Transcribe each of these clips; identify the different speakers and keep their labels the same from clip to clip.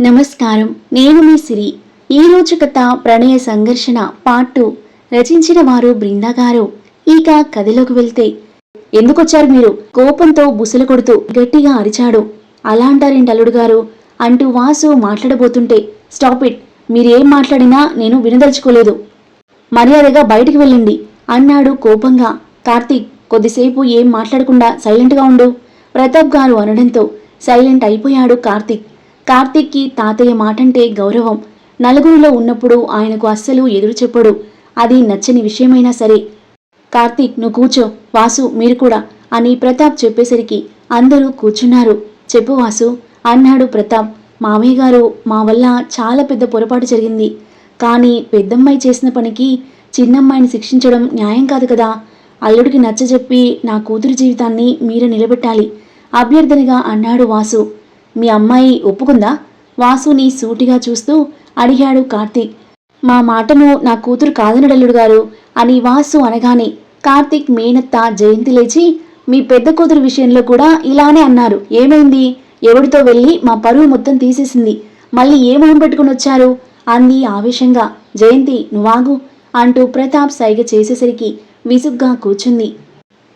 Speaker 1: నమస్కారం. నేను మీ సిరి. ఈ రోజు కథ ప్రణయ సంఘర్షణ పార్ట్ టూ రచించిన వారు బృందా గారు. ఇక కథలోకి వెళ్తే ఎందుకొచ్చారు మీరు? కోపంతో బుసలు కొడుతూ గట్టిగా అరిచాడు. అలా అంటారేంటి అల్లుడు గారు? అంటూ వాసు మాట్లాడబోతుంటే స్టాప్ ఇట్. మీరేం మాట్లాడినా నేను వినదలుచుకోలేదు. మర్యాదగా బయటికి వెళ్ళండి అన్నాడు కోపంగా. కార్తీక్ కొద్దిసేపు ఏం మాట్లాడకుండా సైలెంట్గా ఉండు. ప్రతాప్ గారు అనడంతో సైలెంట్ అయిపోయాడు కార్తీక్. కార్తీక్కి తాతయ్య మాటంటే గౌరవం. నలుగురిలో ఉన్నప్పుడు ఆయనకు అస్సలు ఎదురు చెప్పడు. అది నచ్చని విషయమైనా సరే. కార్తీక్ నువ్వు కూర్చో. వాసు మీరు కూడా అని ప్రతాప్ చెప్పేసరికి అందరూ కూర్చున్నారు. చెప్పు వాసు అన్నాడు ప్రతాప్. మామయ్య గారు మా వల్ల చాలా పెద్ద పొరపాటు జరిగింది. కానీ పెద్దమ్మాయి చేసిన పనికి చిన్నమ్మాయిని శిక్షించడం న్యాయం కాదు కదా. అల్లుడికి నచ్చజెప్పి నా కూతురి జీవితాన్ని మీరే నిలబెట్టాలి అభ్యర్థనగా అన్నాడు వాసు. మీ అమ్మాయి ఒప్పుకుందా? వాసుని సూటిగా చూస్తూ అడిగాడు కార్తీక్. మా మాటను నా కూతురు కాదనడల్లుడు గారు అని వాసు అనగానే కార్తీక్ మేనత్త జయంతి లేచి మీ పెద్ద కూతురు విషయంలో కూడా ఇలానే అన్నారు. ఏమైంది? ఎవడితో వెళ్ళి మా పరువు మొత్తం తీసేసింది? మళ్ళీ ఏమోహం పెట్టుకుని వచ్చారు? అంది ఆవేశంగా. జయంతి నువ్వాగు అంటూ ప్రతాప్ సైగ చేసేసరికి విసుగ్గా కూర్చుంది.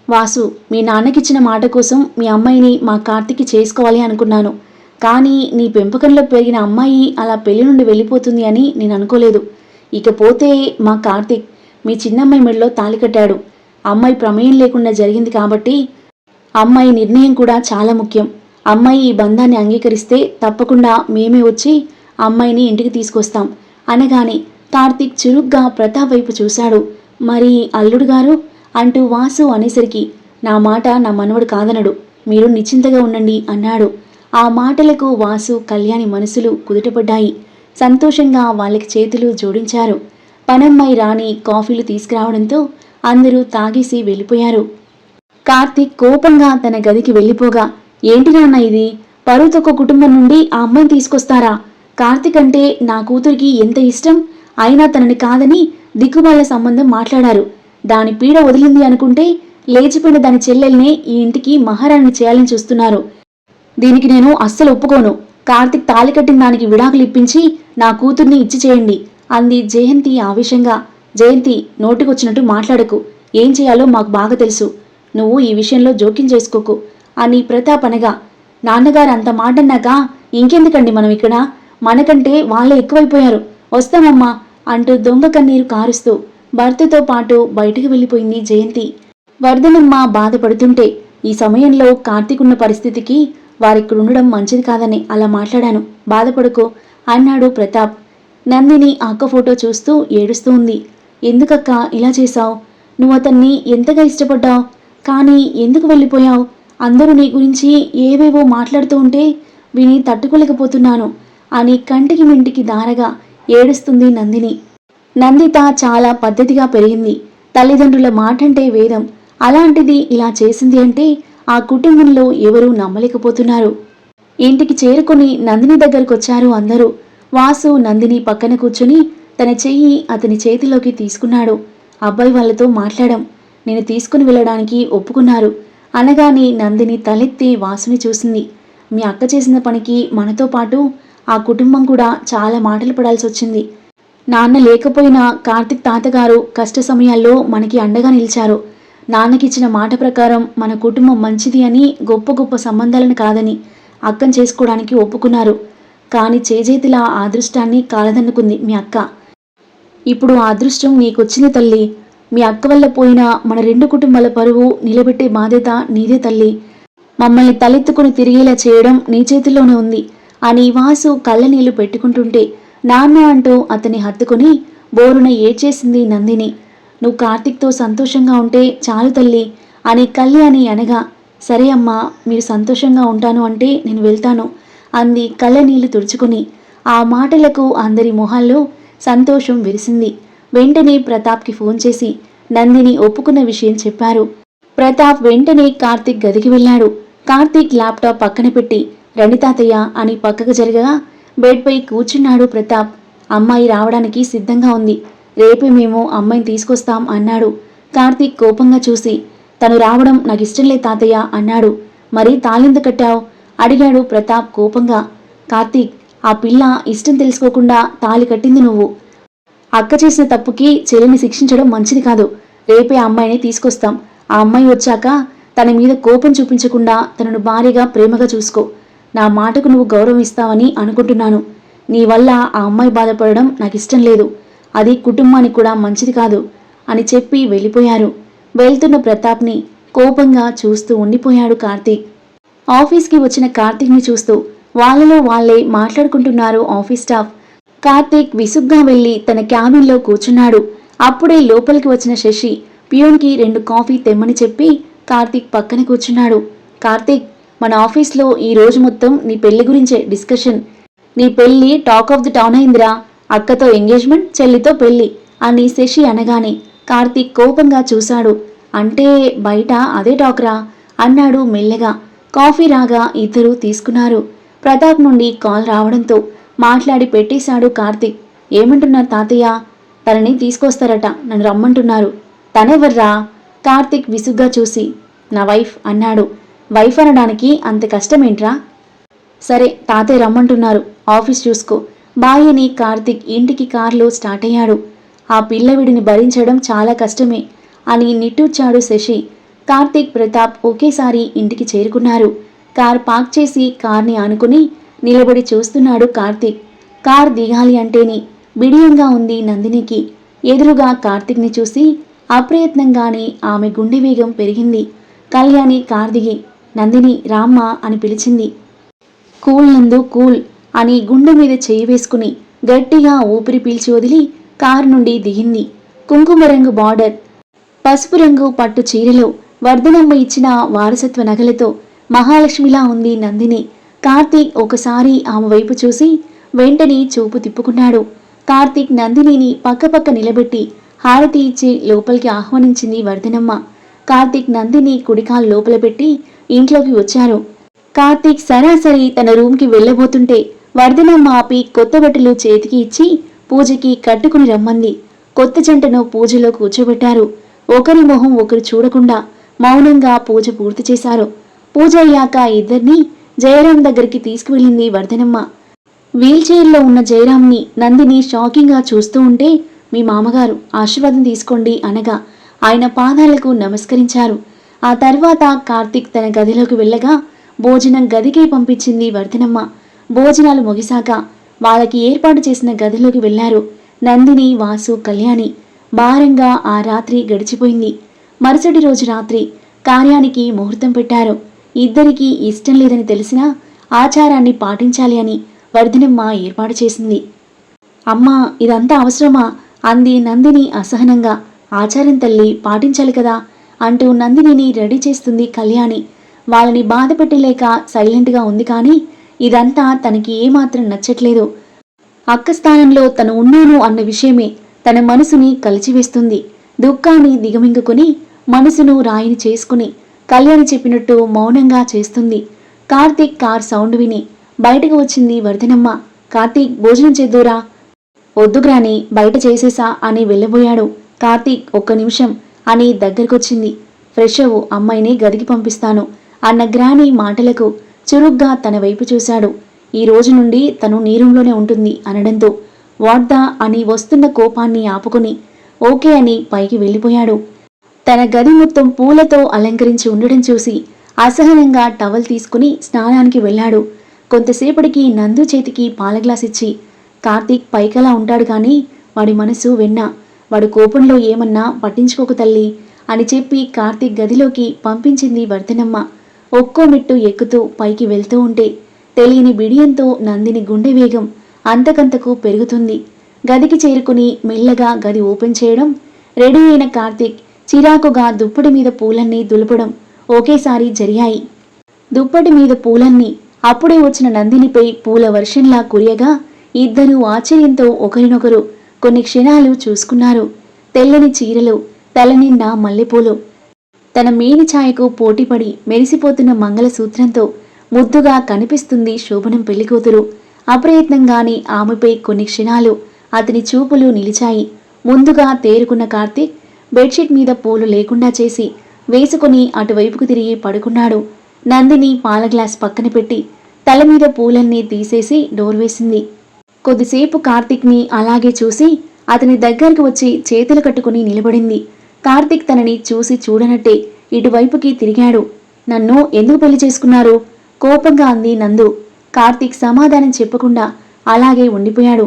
Speaker 1: వాసు మీ నాన్నకిచ్చిన మాట కోసం మీ అమ్మాయిని మా కార్తికి చేసుకోవాలి అనుకున్నాను. కానీ నీ పెంపకంలో పెరిగిన అమ్మాయి అలా పెళ్ళి నుండి వెళ్ళిపోతుంది అని నేను అనుకోలేదు. ఇకపోతే మా కార్తిక్ మీ చిన్నమ్మాయి మెడలో తాళి కట్టాడు. అమ్మాయి ప్రమేయం లేకుండా జరిగింది కాబట్టి అమ్మాయి నిర్ణయం కూడా చాలా ముఖ్యం. అమ్మాయి ఈ బంధాన్ని అంగీకరిస్తే తప్పకుండా మేమే వచ్చి అమ్మాయిని ఇంటికి తీసుకొస్తాం. అనగానే కార్తీక్ చురుగ్గా ప్రతాప్ వైపు చూశాడు. మరి అల్లుడు గారు? అంటూ వాసు అనేసరికి నా మాట నా మనవడు కాదనడు. మీరు నిశ్చింతగా ఉండండి అన్నాడు. ఆ మాటలకు వాసు కళ్యాణి మనసులు కుదుటపడ్డాయి. సంతోషంగా వాళ్ళకి చేతులు జోడించారు. పనమ్మాయి రాణి కాఫీలు తీసుకురావడంతో అందరూ తాగేసి వెళ్ళిపోయారు. కార్తీక్ కోపంగా తన గదికి వెళ్ళిపోగా ఏంటి నాన్న ఇది? పరువుతొక్క కుటుంబం నుండి ఆ అమ్మాయిని తీసుకొస్తారా? కార్తీక్ అంటే నా కూతురికి ఎంత ఇష్టం? అయినా తనని కాదని దిక్కుబాళ్ళ సంబంధం మాట్లాడారు. దాని పీడ వదిలింది అనుకుంటే లేచిపోయిన దాని చెల్లెల్నే ఈ ఇంటికి మహారాణి చేయాలని చూస్తున్నారు. దీనికి నేను అస్సలు ఒప్పుకోను. కార్తిక్ తాలి కట్టిన దానికి విడాకులు ఇప్పించి నా కూతుర్ని ఇచ్చి చేయండి అంది జయంతి ఆవేశంగా. జయంతి నోటికొచ్చినట్టు మాట్లాడకు. ఏం చేయాలో మాకు బాగా తెలుసు. నువ్వు ఈ విషయంలో జోక్యం చేసుకోకు అని ప్రతాప్ అనగా. నాన్నగారు అంత మాటన్నాక ఇంకెందుకండి మనం ఇక్కడ? మనకంటే వాళ్ళే ఎక్కువైపోయారు. వస్తామమ్మా అంటూ దొంగ కన్నీరు కారుస్తూ భర్తతో పాటు బయటికి వెళ్ళిపోయింది జయంతి. వర్ధనమ్మ బాధపడుతుంటే ఈ సమయంలో కార్తీక్ ఉన్న పరిస్థితికి వారిక్కడ ఉండడం మంచిది కాదని అలా మాట్లాడాను. బాధపడుకో అన్నాడు ప్రతాప్. నందిని అక్క ఫోటో చూస్తూ ఏడుస్తూ ఉంది. ఎందుకక్క ఇలా చేశావు? నువ్వు అతన్ని ఎంతగా ఇష్టపడ్డావు? కానీ ఎందుకు వెళ్ళిపోయావు? అందరూ నీ గురించి ఏవేవో మాట్లాడుతూ ఉంటే విని తట్టుకోలేకపోతున్నాను అని కంటికి మింటికి దారగా ఏడుస్తుంది నందిని. నందిత చాలా పద్ధతిగా పెరిగింది. తల్లిదండ్రుల మాటంటే వేదం. అలాంటిది ఇలా చేసింది అంటే ఆ కుటుంబంలో ఎవరూ నమ్మలేకపోతున్నారు. ఇంటికి చేరుకుని నందిని దగ్గరకొచ్చారు అందరూ. వాసు నందిని పక్కన కూర్చుని తన చెయ్యి అతని చేతిలోకి తీసుకున్నాడు. అబ్బాయి వాళ్ళతో మాట్లాడాం. నేను తీసుకుని వెళ్ళడానికి ఒప్పుకున్నారు. అనగానే నందిని తలెత్తి వాసుని చూసింది. మీ అక్క చేసిన పనికి మనతో పాటు ఆ కుటుంబం కూడా చాలా మాటలు పడాల్సి వచ్చింది. నాన్న లేకపోయినా కార్తిక్ తాతగారు కష్ట సమయాల్లో మనకి అండగా నిలిచారు. నాన్నకిచ్చిన మాట ప్రకారం మన కుటుంబం మంచిది అని గొప్ప గొప్ప సంబంధాలను కాదని అక్కం చేసుకోవడానికి ఒప్పుకున్నారు. కానీ చేజేతిలా ఆ అదృష్టాన్ని కాలదన్నుకుంది మీ అక్క. ఇప్పుడు ఆ అదృష్టం నీకొచ్చింది తల్లి. మీ అక్క వల్ల పోయిన మన రెండు కుటుంబాల పరువు నిలబెట్టే బాధ్యత నీదే తల్లి. మమ్మల్ని తలెత్తుకుని తిరిగేలా చేయడం నీ చేతిలోనే ఉంది. అని వాసు కళ్ళనీళ్ళు పెట్టుకుంటుంటే నాన్న అంటూ అతన్ని హత్తుకుని బోరున ఏడ్చేసింది నందిని. నువ్వు కార్తిక్తో సంతోషంగా ఉంటే చాలు తల్లి అని కళ్యాణి అనగా సరే అమ్మా మీరు సంతోషంగా ఉంటాను అంటే నేను వెళ్తాను అంది కళ్ళ నీళ్ళు తుడుచుకుని. ఆ మాటలకు అందరి మొహాల్లో సంతోషం విరిసింది. వెంటనే ప్రతాప్కి ఫోన్ చేసి నందిని ఒప్పుకున్న విషయం చెప్పారు. ప్రతాప్ వెంటనే కార్తిక్ గదికి వెళ్ళాడు. కార్తిక్ ల్యాప్టాప్ పక్కన పెట్టి రండి తాతయ్య అని పక్కకు జరగగా బెడ్పై కూర్చున్నాడు ప్రతాప్. అమ్మాయి రావడానికి సిద్ధంగా ఉంది. రేపే మేము అమ్మాయిని తీసుకొస్తాం అన్నాడు. కార్తీక్ కోపంగా చూసి తను రావడం నాకు ఇష్టం లే తాతయ్య అన్నాడు. మరి తాళెందు కట్టావు? అడిగాడు ప్రతాప్ కోపంగా. కార్తీక్ ఆ పిల్ల ఇష్టం తెలుసుకోకుండా తాలి కట్టింది నువ్వు. అక్క చేసిన తప్పుకి చెల్లిని శిక్షించడం మంచిది కాదు. రేపే అమ్మాయిని తీసుకొస్తాం. ఆ అమ్మాయి వచ్చాక తన మీద కోపం చూపించకుండా తనను భారీగా ప్రేమగా చూసుకో. నా మాటకు నువ్వు గౌరవం ఇస్తావని అనుకుంటున్నాను. నీ వల్ల ఆ అమ్మాయి బాధపడడం నాకు ఇష్టం లేదు. అది కుటుంబానికి కూడా మంచిది కాదు అని చెప్పి వెళ్ళిపోయారు. వెళ్తున్న ప్రతాప్ని కోపంగా చూస్తూ ఉండిపోయాడు కార్తీక్. ఆఫీస్కి వచ్చిన కార్తీక్ని చూస్తూ వాళ్ళలో వాళ్ళే మాట్లాడుకుంటున్నారు ఆఫీస్ స్టాఫ్. కార్తీక్ విసుగ్గా వెళ్ళి తన క్యాబిన్లో కూర్చున్నాడు. అప్పుడే లోపలికి వచ్చిన శశి పియోన్కి రెండు కాఫీ తెమ్మని చెప్పి కార్తీక్ పక్కన కూర్చున్నాడు. కార్తీక్ మన ఆఫీస్లో ఈ రోజు మొత్తం నీ పెళ్ళి గురించే డిస్కషన్. నీ పెళ్ళి టాక్ ఆఫ్ ది టౌన్ అయిందిరా. అక్కతో ఎంగేజ్మెంట్ చెల్లితో పెళ్ళి అని శశి అనగానే కార్తీక్ కోపంగా చూశాడు. అంటే బయట అదే టాక్రా? అన్నాడు మెల్లగా. కాఫీ రాగా ఇద్దరూ తీసుకున్నారు. ప్రతాప్ నుండి కాల్ రావడంతో మాట్లాడి పెట్టేశాడు కార్తీక్. ఏమంటున్నారు తాతయ్య? తనని తీసుకొస్తారట నన్ను రమ్మంటున్నారు. తనెవర్రా? కార్తీక్ విసుగ్గా చూసి నా వైఫ్ అన్నాడు. వైఫ్ అనడానికి అంత కష్టమేంట్రా? సరే తాతయ్య రమ్మంటున్నారు. ఆఫీస్ చూసుకో. బాయని కార్తిక్ ఇంటికి కారులో స్టార్ట్ అయ్యాడు. ఆ పిల్లవిడిని భరించడం చాలా కష్టమే అని నిట్టూర్చాడు శశి. కార్తిక్ ప్రతాప్ ఒకేసారి ఇంటికి చేరుకున్నారు. కార్ పార్క్ చేసి కార్ని ఆనుకుని నిలబడి చూస్తున్నాడు కార్తిక్. కార్ దిగాలి అంటేని బిడియంగా ఉంది నందినికి. ఎదురుగా కార్తిక్ని చూసి అప్రయత్నంగానే ఆమె గుండె వేగం పెరిగింది. కళ్యాణి కార్ దిగి నందిని రామ్మ అని పిలిచింది. కూల్ నందు కూల్. అని గుండె మీద చేయి వేసుకుని గట్టిగా ఊపిరి పీల్చి వదిలి కారు నుండి దిగింది. కుంకుమ రంగు బార్డర్ పసుపు రంగు పట్టు చీరలో వర్ధనమ్మ ఇచ్చిన వారసత్వ నగలతో మహాలక్ష్మిలా ఉంది నందిని. కార్తీక్ ఒకసారి ఆమె వైపు చూసి వెంటనే చూపు తిప్పుకున్నాడు. కార్తీక్ నందినిని పక్కపక్క నిలబెట్టి హారతి ఇచ్చి లోపలికి ఆహ్వానించింది వర్ధనమ్మ కార్తీక్ నందిని కుడికాలు లోపల పెట్టి ఇంట్లోకి వచ్చారు. కార్తీక్ సరాసరి తన రూమ్కి వెళ్ళబోతుంటే వర్ధనమ్మ ఆపి కొత్త బట్టలు చేతికి ఇచ్చి పూజకి కట్టుకుని రమ్మంది. కొత్త జంటను పూజలో కూర్చోబెట్టారు. ఒకరి మొహం ఒకరు చూడకుండా మౌనంగా పూజ పూర్తి చేశారు. పూజ అయ్యాక ఇద్దరిని జయరాం దగ్గరికి తీసుకువెళ్ళింది వర్ధనమ్మ వీల్ చైర్లో ఉన్న జయరాంని నందిని షాకింగ్గా చూస్తూ ఉంటే మీ మామగారు ఆశీర్వాదం తీసుకోండి అనగా ఆయన పాదాలకు నమస్కరించారు. ఆ తర్వాత కార్తీక్ తన గదిలోకి వెళ్ళగా భోజనం గదికి పంపించింది వర్ధనమ్మ భోజనాలు ముగిశాక వాళ్ళకి ఏర్పాటు చేసిన గదిలోకి వెళ్ళారు నందిని వాసు కళ్యాణి. భారంగా ఆ రాత్రి గడిచిపోయింది. మరుసటి రోజు రాత్రి కార్యానికి ముహూర్తం పెట్టారు. ఇద్దరికీ ఇష్టం లేదని తెలిసినా ఆచారాన్ని పాటించాలి అని వర్ధనమ్మ ఏర్పాటు చేసింది. అమ్మా ఇదంతా అవసరమా? అంది నందిని అసహనంగా. ఆచారం తల్లి పాటించాలి కదా అంటూ నందినిని రెడీ చేస్తుంది కళ్యాణి. వాళ్ళని బాధ పెట్టలేక సైలెంట్గా ఉంది కానీ ఇదంతా తనకి ఏమాత్రం నచ్చట్లేదు. అక్క స్థానంలో తను ఉన్నాను అన్న విషయమే తన మనసుని కలిచివేస్తుంది. దుఃఖాన్ని దిగమింగుకుని మనసును రాయిని చేసుకుని కళ్యాణి చెప్పినట్టు మౌనంగా చేస్తుంది. కార్తీక్ కార్ సౌండ్ విని బయటకు వచ్చింది వర్ధనమ్మ కార్తీక్ భోజనం చేద్దూరా వద్దుగ్రాని బయట చేసేసా అని వెళ్ళబోయాడు. కార్తీక్ ఒక్క నిమిషం అని దగ్గరకొచ్చింది. ఫ్రెష్ అవ్వు అమ్మాయిని గదికి పంపిస్తాను అన్న గ్రాని మాటలకు చురుగ్గా తన వైపు చూశాడు. ఈ రోజు నుండి తను నీరంలోనే ఉంటుంది అనడంతో వాడ్దా అని వస్తున్న కోపాన్ని ఆపుకుని ఓకే అని పైకి వెళ్ళిపోయాడు. తన గది మొత్తం పూలతో అలంకరించి ఉండడం చూసి అసహనంగా టవల్ తీసుకుని స్నానానికి వెళ్ళాడు. కొంతసేపటికి నందు చేతికి పాల గ్లాస్ ఇచ్చి కార్తీక్ పైకలా ఉంటాడు కానీ వాడి మనసు వెన్న వాడు కోపంలో ఏమన్నా పట్టించుకోకు తల్లి అని చెప్పి కార్తీక్ గదిలోకి పంపించింది వర్ధనమ్మ. ఒక్కో మెట్టు ఎక్కుతూ పైకి వెళ్తూ ఉంటే తెలియని బిడియంతో నందిని గుండె వేగం అంతకంతకు పెరుగుతుంది. గదికి చేరుకుని మెల్లగా గది ఓపెన్ చేయడం రెడీ అయిన కార్తీక్ చిరాకుగా దుప్పటి మీద పూలన్నీ దులపడం ఒకేసారి జరిగాయి. దుప్పటి మీద పూలన్నీ అప్పుడే వచ్చిన నందినిపై పూల వర్షంలా కురియగా ఇద్దరూ ఆశ్చర్యంతో ఒకరినొకరు కొన్ని క్షణాలు చూసుకున్నారు. తెల్లని చీరలు తలనిండా మల్లెపూలు తన మేని ఛాయకు పోటీపడి మెరిసిపోతున్న మంగళసూత్రంతో ముద్దుగా కనిపిస్తుంది శోభనం పెళ్ళికూతురు అప్రయత్నంగానే ఆమెపై కొన్ని క్షణాలు అతని చూపులు నిలిచాయి. ముందుగా తేరుకున్న కార్తీక్ బెడ్షీట్ మీద పూలు లేకుండా చేసి వేసుకుని అటువైపుకు తిరిగి పడుకున్నాడు. నందిని పాల గ్లాస్ పక్కన పెట్టి తల మీద పూలన్నీ తీసేసి డోర్ వేసింది. కొద్దిసేపు కార్తిక్ని అలాగే చూసి అతని దగ్గరకు వచ్చి చేతులు కట్టుకుని నిలబడింది. కార్తిక్ తనని చూసి చూడనట్టే ఇటువైపుకి తిరిగాడు. నన్ను ఎందుకు పెళ్ళి చేసుకున్నారు? కోపంగా అంది నందు. కార్తిక్ సమాధానం చెప్పకుండా అలాగే ఉండిపోయాడు.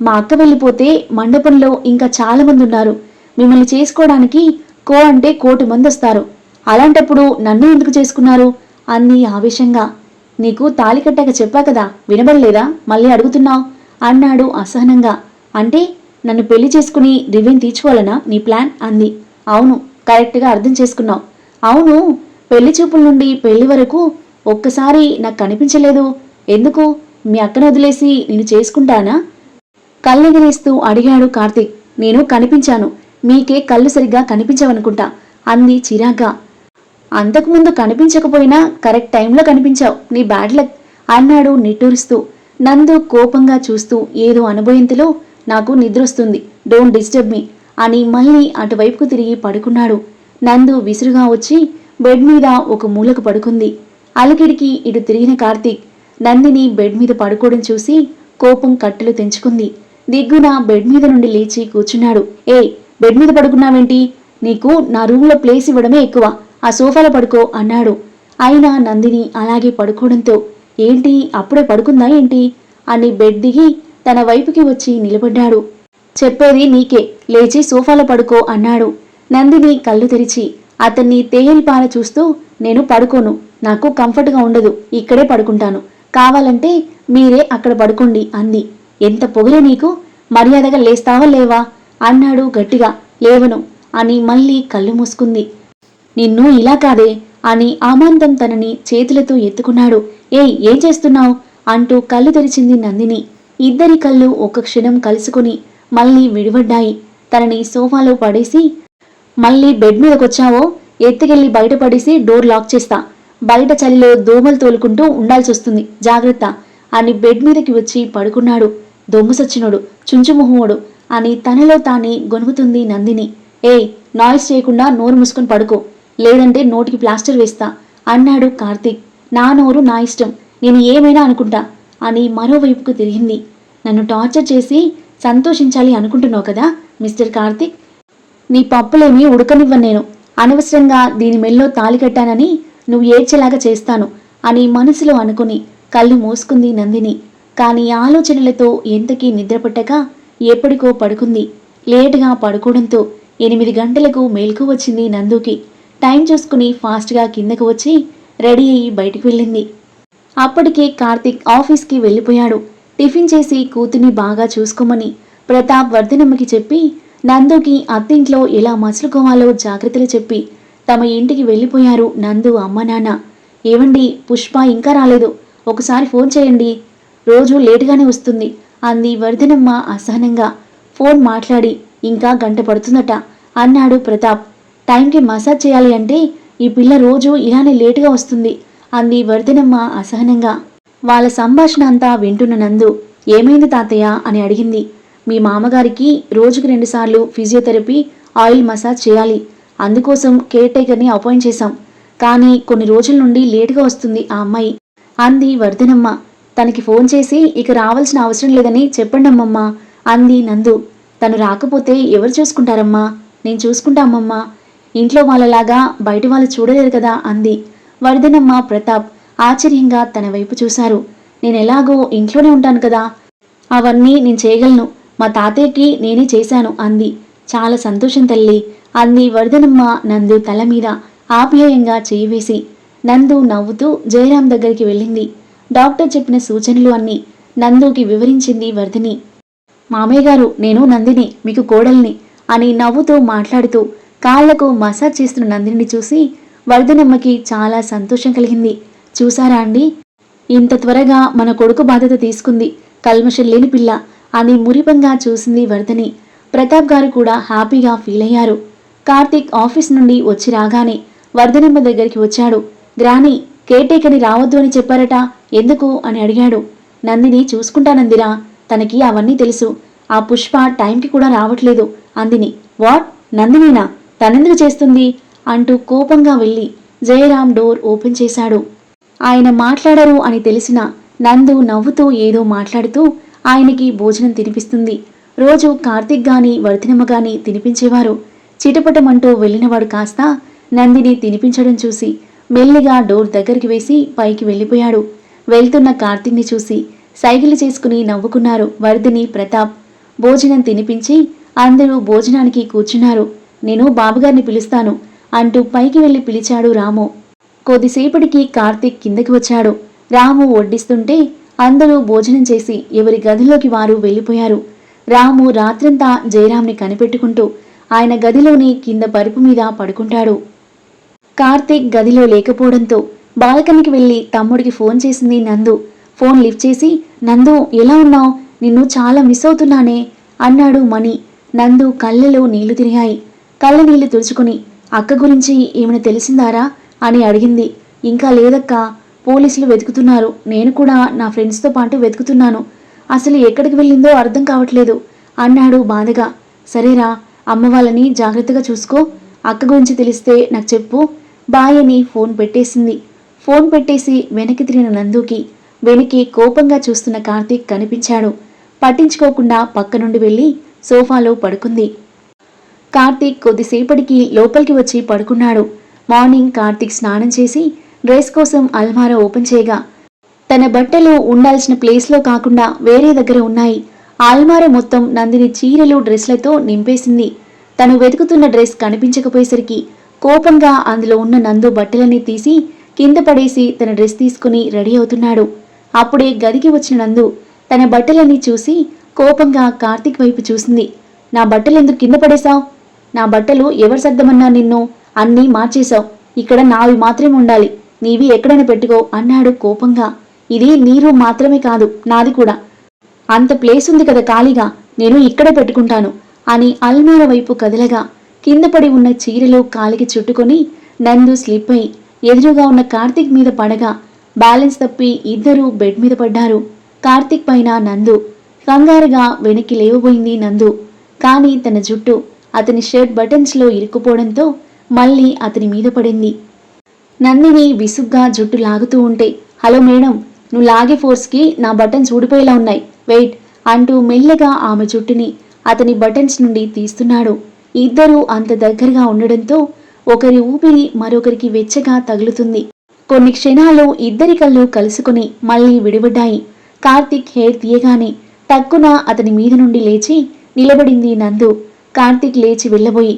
Speaker 1: మా అక్క వెళ్ళిపోతే మండపంలో ఇంకా చాలామంది ఉన్నారు. మిమ్మల్ని చేసుకోవడానికి కో అంటే కోటి మంది వస్తారు. అలాంటప్పుడు నన్ను ఎందుకు చేసుకున్నారు? అంది ఆవేశంగా. నీకు తాళి కట్టాక చెప్పా కదా వినబడలేదా? మళ్ళీ అడుగుతున్నావు? అన్నాడు అసహనంగా. అంటే నన్ను పెళ్ళి చేసుకుని రివెన్ తీర్చుకోవాలనా నీ ప్లాన్? అంది. అవును కరెక్ట్గా అర్థం చేసుకున్నావు. అవును పెళ్ళి చూపుల నుండి పెళ్ళి వరకు ఒక్కసారి నాకు కనిపించలేదు. ఎందుకు? మీ అక్కను వదిలేసి నేను చేసుకుంటానా? కళ్ళెగిరేస్తూ అడిగాడు కార్తీక్ నేను కనిపించాను. మీకే కళ్ళు సరిగ్గా కనిపించవనుకుంటా అంది చిరాగ్గా. అంతకుముందు కనిపించకపోయినా కరెక్ట్ టైంలో కనిపించావు. నీ బ్యాడ్ లక్ అన్నాడు నిట్టూరుస్తూ. నందు కోపంగా చూస్తూ ఏదో అనుభవంతిలో నాకు నిద్రొస్తుంది. Don't disturb me. అని మళ్ళీ అటువైపుకు తిరిగి పడుకున్నాడు. నందు విసురుగా వచ్చి బెడ్ మీద ఒక మూలకు పడుకుంది. అలికిడికి ఇటు తిరిగిన కార్తీక్ నందిని బెడ్ మీద పడుకోవడం చూసి కోపం కట్టెలు తెంచుకుంది. దిగ్గున బెడ్ మీద నుండి లేచి కూర్చున్నాడు. ఏ బెడ్ మీద పడుకున్నావేంటి? నీకు నా రూమ్లో ప్లేస్ ఇవ్వడమే ఎక్కువ. ఆ సోఫాలో పడుకో అన్నాడు. అయినా నందిని అలాగే పడుకోవడంతో ఏంటి అప్పుడే పడుకుందా ఏంటి? అని బెడ్ దిగి తన వైపుకి వచ్చి నిలబడ్డాడు. చెప్పేది నీకే. లేచి సోఫాలో పడుకో అన్నాడు. నందిని కళ్ళు తెరిచి అతన్ని తేలిపాల చూస్తూ నేను పడుకోను. నాకు కంఫర్ట్గా ఉండదు. ఇక్కడే పడుకుంటాను. కావాలంటే మీరే అక్కడ పడుకోండి అంది. ఎంత పొగరే నీకు? మర్యాదగా లేస్తావా లేవా? అన్నాడు గట్టిగా. లేవను అని మళ్ళీ కళ్ళు మూసుకుంది. నిన్ను ఇలా కాదే అని ఆమాంతం తనని చేతులతో ఎత్తుకున్నాడు. ఏయ్ ఏం చేస్తున్నావు? అంటూ కళ్ళు తెరిచింది నందిని. ఇద్దరి కళ్ళు ఒక క్షణం కలుసుకుని మళ్ళీ విడిపడ్డాయి. తనని సోఫాలో పడేసి మళ్ళీ బెడ్ మీదకొచ్చావో? ఎత్తుకెళ్ళి బయటపడేసి డోర్ లాక్ చేస్తా. బయట చలిలో దోమలు తోలుకుంటూ ఉండాల్సి వస్తుంది జాగ్రత్త అని బెడ్ మీదకి వచ్చి పడుకున్నాడు. దొంగసచ్చినోడు చుంచుముహుముడు అని తనలో తానే గొనుగుతుంది నందిని. ఏయ్ నాయిస్ చేయకుండా నోరు మూసుకొని పడుకో. లేదంటే నోటికి ప్లాస్టర్ వేస్తా అన్నాడు కార్తీక్. నా నోరు నా ఇష్టం. నేను ఏమైనా అనుకుంటా అని మరోవైపుకు తిరిగింది. నన్ను టార్చర్ చేసి సంతోషించాలి అనుకుంటున్నావు కదా మిస్టర్ కార్తిక్? నీ పప్పులేమీ ఉడకనివ్వను నేను. అనవసరంగా దీని మెల్లో తాలి కట్టానని నువ్వు ఏడ్చేలాగా చేస్తాను అని మనసులో అనుకుని కళ్ళు మూసుకుంది నందిని. కానీ ఆలోచనలతో ఎంతకీ నిద్రపట్టక ఎప్పటికో పడుకుంది. లేటుగా పడుకోవడంతో ఎనిమిది గంటలకు మేల్కు వచ్చింది నందుకి. టైం చూసుకుని ఫాస్ట్గా కిందకు వచ్చి రెడీ అయ్యి బయటికి వెళ్ళింది. అప్పటికే కార్తిక్ ఆఫీస్కి వెళ్ళిపోయాడు. టిఫిన్ చేసి కూతుని బాగా చూసుకోమని ప్రతాప్ వర్ధనమ్మకి చెప్పి నందుకి అత్తింట్లో ఎలా మసులుకోవాలో జాగ్రత్తలు చెప్పి తమ ఇంటికి వెళ్ళిపోయారు నందు అమ్మ నాన్న. ఏవండి పుష్ప ఇంకా రాలేదు. ఒకసారి ఫోన్ చేయండి. రోజు లేటుగానే వస్తుంది అంది వర్ధనమ్మ అసహనంగా. ఫోన్ మాట్లాడి ఇంకా గంట పడుతుందట అన్నాడు ప్రతాప్. టైంకి మసాజ్ చేయాలి అంటే ఈ పిల్ల రోజు ఇలానే లేటుగా వస్తుంది అంది వర్ధనమ్మ అసహనంగా. వాళ్ళ సంభాషణ అంతా వింటున్న నందు ఏమైంది తాతయ్య? అని అడిగింది. మీ మామగారికి రోజుకు రెండుసార్లు ఫిజియోథెరపీ ఆయిల్ మసాజ్ చేయాలి. అందుకోసం కేర్ టేకర్ని అపాయింట్ చేశాం. కానీ కొన్ని రోజుల నుండి లేటుగా వస్తుంది ఆ అమ్మాయి. అంది వర్ధనమ్మ. తనకి ఫోన్ చేసి ఇక రావాల్సిన అవసరం లేదని చెప్పండి అమ్మమ్మ అంది నందు. తను రాకపోతే ఎవరు చూసుకుంటారమ్మా? నేను చూసుకుంటా అమ్మమ్మ ఇంట్లో వాళ్ళలాగా బయట వాళ్ళు చూడలేరు కదా అంది. వర్ధనమ్మ ప్రతాప్ ఆశ్చర్యంగా తన వైపు చూశారు. నేను ఎలాగో ఇంట్లోనే ఉంటాను కదా. అవన్నీ నేను చేయగలను. మా తాతయ్యకి నేనే చేశాను అంది. చాలా సంతోషం తల్లి అంది వర్ధనమ్మ నందు తల మీద ఆప్యాయంగా చేయి వేసి. నందు నవ్వుతూ జయరాం దగ్గరికి వెళ్ళింది. డాక్టర్ చెప్పిన సూచనలు అన్నీ నందుకి వివరించింది వర్ధిని మామయ్య గారు నేను నందిని మీకు కోడల్ని అని నవ్వుతూ మాట్లాడుతూ కాళ్ళకు మసాజ్ చేస్తున్న నందిని చూసి వర్ధనమ్మకి చాలా సంతోషం కలిగింది. చూసారా అండి? ఇంత త్వరగా మన కొడుకు బాధ్యత తీసుకుంది. కల్మషం లేని పిల్ల. అని మురిపంగా చూసింది వర్ధని ప్రతాప్ గారు కూడా హ్యాపీగా ఫీల్ అయ్యారు. కార్తీక్ ఆఫీస్ నుండి వచ్చి రాగానే వర్ధనమ్మ దగ్గరికి వచ్చాడు. గ్రాని కేటేకని రావద్దు అని చెప్పారట. ఎందుకు? అని అడిగాడు. నందిని చూసుకుంటానందిరా తనకి అవన్నీ తెలుసు. ఆ పుష్ప టైంకి కూడా రావట్లేదు. అందిని. వాట్? నందినీనా? తనెందుకు చేస్తుంది? అంటూ కోపంగా వెళ్ళి జయరాం డోర్ ఓపెన్ చేశాడు. ఆయన మాట్లాడరు అని తెలిసిన నందు నవ్వుతూ ఏదో మాట్లాడుతూ ఆయనకి భోజనం తినిపిస్తుంది. రోజు కార్తీక్ గాని వర్ధినమ్మ గాని తినిపించేవారు. చిటపటమంటూ వెళ్ళినవాడు కాస్త నందిని తినిపించడం చూసి మెల్లిగా డోర్ దగ్గరికి వేసి పైకి వెళ్ళిపోయాడు. వెళ్తున్న కార్తీక్ని చూసి సైకిల్ చేసుకుని నవ్వుకున్నారు వర్ధిని ప్రతాప్. భోజనం తినిపించి అందరూ భోజనానికి కూర్చున్నారు. నేను బాబుగారిని పిలుస్తాను అంటూ పైకి వెళ్ళి పిలిచాడు రాము. కొద్దిసేపటికి కార్తీక్ కిందకి వచ్చాడు. రాము వడ్డిస్తుంటే అందరూ భోజనం చేసి ఎవరి గదిలోకి వారు వెళ్ళిపోయారు. రాము రాత్రంతా జయరాంని కనిపెట్టుకుంటూ ఆయన గదిలోని కింద పరుపు మీద పడుకుంటాడు. కార్తీక్ గదిలో లేకపోవడంతో బాల్కనీకి వెళ్ళి తమ్ముడికి ఫోన్ చేసింది నందు. ఫోన్ లిఫ్ట్ చేసి నందు ఎలా ఉన్నావు? నిన్ను చాలా మిస్ అవుతున్నానే అన్నాడు మణి. నందు కళ్ళలో నీళ్ళు తిరిగాయి. కళ్ళ నీళ్ళు తుడుచుకుని అక్క గురించి ఏమైనా తెలిసిందారా? అని అడిగింది. ఇంకా లేదక్కా పోలీసులు వెతుకుతున్నారు. నేను కూడా నా ఫ్రెండ్స్తో పాటు వెతుకుతున్నాను. అసలు ఎక్కడికి వెళ్ళిందో అర్థం కావట్లేదు అన్నాడు బాధగా. సరేరా అమ్మ వాళ్ళని జాగ్రత్తగా చూసుకో అక్క గురించి తెలిస్తే నాకు చెప్పు బాయ్ అని ఫోన్ పెట్టేసింది. ఫోన్ పెట్టేసి వెనక్కి తిరిగిన నందుకి వెనక్కి కోపంగా చూస్తున్న కార్తీక్ కనిపించాడు. పట్టించుకోకుండా పక్క నుండి వెళ్ళి సోఫాలో పడుకుంది. కార్తీక్ కొద్దిసేపటికి లోపలికి వచ్చి పడుకున్నాడు. మార్నింగ్ కార్తిక్ స్నానం చేసి డ్రెస్ కోసం అల్మారా ఓపెన్ చేయగా తన బట్టలు ఉండాల్సిన ప్లేస్లో కాకుండా వేరే దగ్గర ఉన్నాయి. అల్మారా మొత్తం నందిని చీరలు డ్రెస్లతో నింపేసింది. తను వెతుకుతున్న డ్రెస్ కనిపించకపోయేసరికి కోపంగా అందులో ఉన్న నందు బట్టలన్నీ తీసి కింద పడేసి తన డ్రెస్ తీసుకుని రెడీ అవుతున్నాడు. అప్పుడే గదికి వచ్చిన నందు తన బట్టలన్నీ చూసి కోపంగా కార్తిక్ వైపు చూసింది. నా బట్టలు ఎందుకు కింద పడేశావు? నా బట్టలు ఎవరు సర్దమన్నా నిన్ను? అన్నీ మార్చేశావు. ఇక్కడ నావి మాత్రమే ఉండాలి. నీవి ఎక్కడైనా పెట్టుకో అన్నాడు కోపంగా. ఇది నీరు మాత్రమే కాదు నాది కూడా. అంత ప్లేస్ ఉంది కదా ఖాళీగా నేను ఇక్కడే పెట్టుకుంటాను అని అల్మార వైపు కదలగా కింద పడి ఉన్న చీరలు కాలికి చుట్టుకొని నందు స్లిప్ అయి ఎదురుగా ఉన్న కార్తీక్ మీద పడగా బ్యాలెన్స్ తప్పి ఇద్దరూ బెడ్ మీద పడ్డారు. కార్తీక్ పైన నందు కంగారుగా వెనక్కి లేవబోయింది నందు. కానీ తన జుట్టు అతని షర్ట్ బటన్స్లో ఇరుక్కుపోవడంతో మళ్ళీ అతని మీద పడింది. నందిని విసుగ్గా జుట్టు లాగుతూ ఉంటే హలో మేడం నువ్వు లాగే ఫోర్స్కి నా బటన్స్ ఊడిపోయేలా ఉన్నాయి. వెయిట్ అంటూ మెల్లగా ఆమె జుట్టుని అతని బటన్స్ నుండి తీస్తున్నాడు. ఇద్దరూ అంత దగ్గరగా ఉండడంతో ఒకరి ఊపిరి మరొకరికి వెచ్చగా తగులుతుంది. కొన్ని క్షణాలు ఇద్దరి కళ్ళు కలుసుకుని మళ్ళీ విడిపడ్డాయి. కార్తిక్ హెయిర్ తీయగానే టక్కున అతని మీద నుండి లేచి నిలబడింది నందు. కార్తిక్ లేచి వెళ్ళబోయి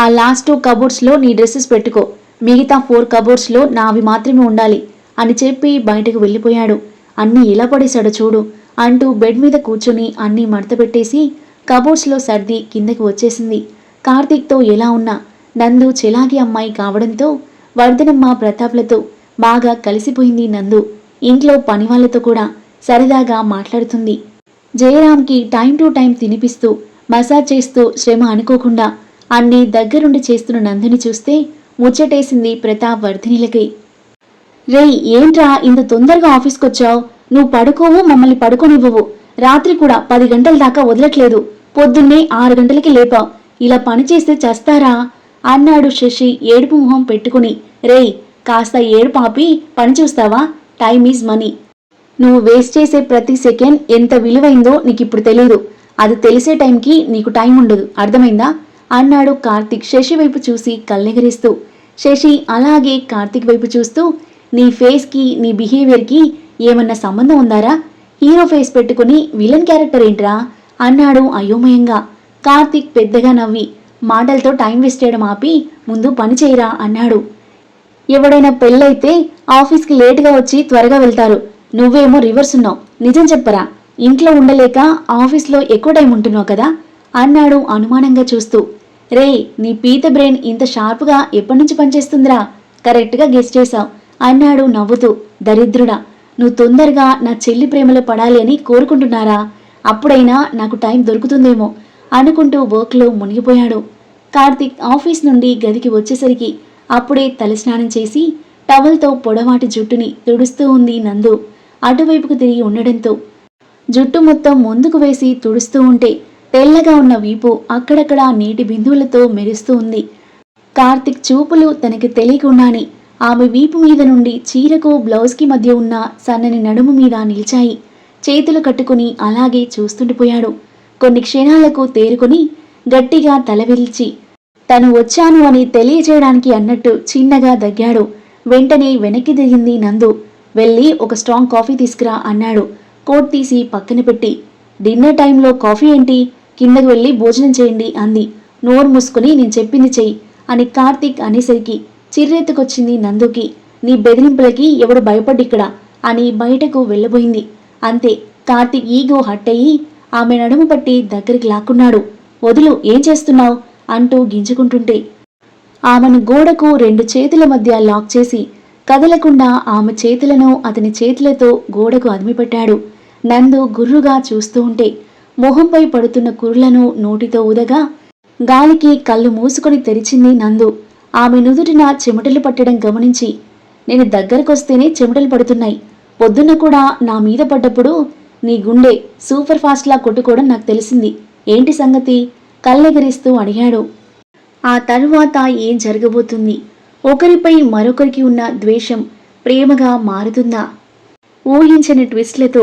Speaker 1: ఆ లాస్ట్ టూ కబోర్డ్స్లో నీ డ్రెస్సెస్ పెట్టుకో. మిగతా ఫోర్ కబోర్డ్స్లో నావి మాత్రమే ఉండాలి అని చెప్పి బయటకు వెళ్ళిపోయాడు. అన్నీ ఎలా పడేశాడో చూడు అంటూ బెడ్ మీద కూర్చొని అన్నీ మడతపెట్టేసి కబోర్డ్స్లో సర్ది కిందకి వచ్చేసింది. కార్తీక్తో ఎలా ఉన్నా నందు చెలాగి అమ్మాయి కావడంతో వర్ధనమ్మ ప్రతాప్లతో బాగా కలిసిపోయింది నందు. ఇంట్లో పనివాళ్ళతో కూడా సరదాగా మాట్లాడుతుంది. జయరామ్కి టైం టు టైం తినిపిస్తూ మసాజ్ చేస్తూ శ్రమ అనుకోకుండా అన్నీ దగ్గరుండి చేస్తున్న నందిని చూస్తే ముచ్చటేసింది ప్రతాప్ వర్ధినిలకి. రేయ్ ఏంట్రా ఇంత తొందరగా ఆఫీస్కి వచ్చావు నువ్వు పడుకోవు మమ్మల్ని పడుకోనివ్వవు. రాత్రి కూడా పది గంటల దాకా వదలట్లేదు. పొద్దున్నే ఆరు గంటలకి లేపావు. ఇలా పని చేస్తే చస్తారా? అన్నాడు శశి ఏడుపు మొహం పెట్టుకుని. రేయ్ కాస్త ఏడుపు ఆపి పని చూస్తావా? Time is money. నువ్వు వేస్ట్ చేసే ప్రతి సెకండ్ ఎంత విలువైందో నీకు ఇప్పుడు తెలియదు అది తెలిసే టైంకి నీకు టైం ఉండదు. అర్థమైందా? అన్నాడు కార్తిక్ శశి వైపు చూసి కళ్ళెగరిస్తూ. శశి అలాగే కార్తిక్ వైపు చూస్తూ నీ ఫేస్కి నీ బిహేవియర్కి ఏమన్నా సంబంధం ఉందారా? హీరో ఫేస్ పెట్టుకుని విలన్ క్యారెక్టర్ ఏంట్రా? అన్నాడు అయోమయంగా. కార్తిక్ పెద్దగా నవ్వి మాటలతో టైం వేస్ట్ చేయడం ఆపి ముందు పని చేయరా అన్నాడు. ఎవడైనా పెళ్ళైతే ఆఫీస్కి లేటుగా వచ్చి త్వరగా వెళ్తారు. నువ్వేమో రివర్స్ ఉన్నావు. నిజం చెప్పరా? ఇంట్లో ఉండలేక ఆఫీస్లో ఎక్కువ టైం ఉంటున్నావు కదా? అన్నాడు అనుమానంగా చూస్తూ. రే నీ పీత బ్రెయిన్ ఇంత షార్ప్గా ఎప్పటి నుంచి పనిచేస్తుందిరా? కరెక్ట్గా గెస్ట్ చేశావు. అన్నాడు నవ్వుతూ దరిద్రుడా. నువ్వు తొందరగా నా చెల్లి ప్రేమలో పడాలి అని కోరుకుంటున్నారా? అప్పుడైనా నాకు టైం దొరుకుతుందేమో అనుకుంటూ వర్క్లో మునిగిపోయాడు. కార్తిక్ ఆఫీస్ నుండి గదికి వచ్చేసరికి అప్పుడే తలస్నానం చేసి టవల్తో పొడవాటి జుట్టుని తుడుస్తూ ఉంది నందు. అటువైపుకు తిరిగి ఉండడంతో జుట్టు మొత్తం ముందుకు వేసి తుడుస్తూ ఉంటే తెల్లగా ఉన్న వీపు అక్కడక్కడ నీటి బిందువులతో మెరుస్తూ ఉంది. కార్తిక్ చూపులు తనకి తెలియకుండానే ఆమె వీపు మీద నుండి చీరకు బ్లౌజ్కి మధ్య ఉన్న సన్నని నడుము మీద నిలిచాయి. చేతులు కట్టుకుని అలాగే చూస్తుండిపోయాడు కొన్ని క్షణాలకు తేరుకొని గట్టిగా తల విరిచి తను వచ్చాను అని తెలియజేయడానికి అన్నట్టు చిన్నగా దగ్గాడు. వెంటనే వెనక్కి దిగింది నందు. వెళ్ళి ఒక స్ట్రాంగ్ కాఫీ తీసుకురా అన్నాడు. కోట్ తీసి పక్కన పెట్టి డిన్నర్ టైంలో కాఫీ ఏంటి? కిందకు వెళ్ళి భోజనం చేయండి అంది. నోరు మూసుకుని నేను చెప్పింది చెయ్యి అని కార్తీక్ అనేసరికి చిర్రెత్తుకొచ్చింది నందుకి. నీ బెదిరింపులకి ఎవడు భయపడ్డిక్కడ అని బయటకు వెళ్ళబోయింది. అంతే కార్తీక్ ఈగో హట్ అయ్యి ఆమె నడుము పట్టి దగ్గరికి లాక్కున్నాడు. వదులు ఏం చేస్తున్నావు? అంటూ గింజుకుంటుంటే ఆమెను గోడకు రెండు చేతుల మధ్య లాక్ చేసి కదలకుండా ఆమె చేతులను అతని చేతులతో గోడకు అదిమిపెట్టాడు. నందు గుర్రుగా చూస్తూ ఉంటే మొహంపై పడుతున్న కుర్లను నోటితో ఊదగా గాలికి కళ్ళు మూసుకొని తెరిచింది నందు. ఆమె నుదుటిన చెమటలు పట్టడం గమనించి నేను దగ్గరకొస్తేనే చెమటలు పడుతున్నాయి. పొద్దున్న కూడా నా మీద పడ్డప్పుడు నీ గుండె సూపర్ ఫాస్ట్లా కొట్టుకోవడం నాకు తెలిసింది. ఏంటి సంగతి? కళ్ళెగరిస్తూ అడిగాడు. ఆ తరువాత ఏం జరగబోతుంది? ఒకరిపై మరొకరికి ఉన్న ద్వేషం ప్రేమగా మారుతుందా? ఊహించని ట్విస్ట్లతో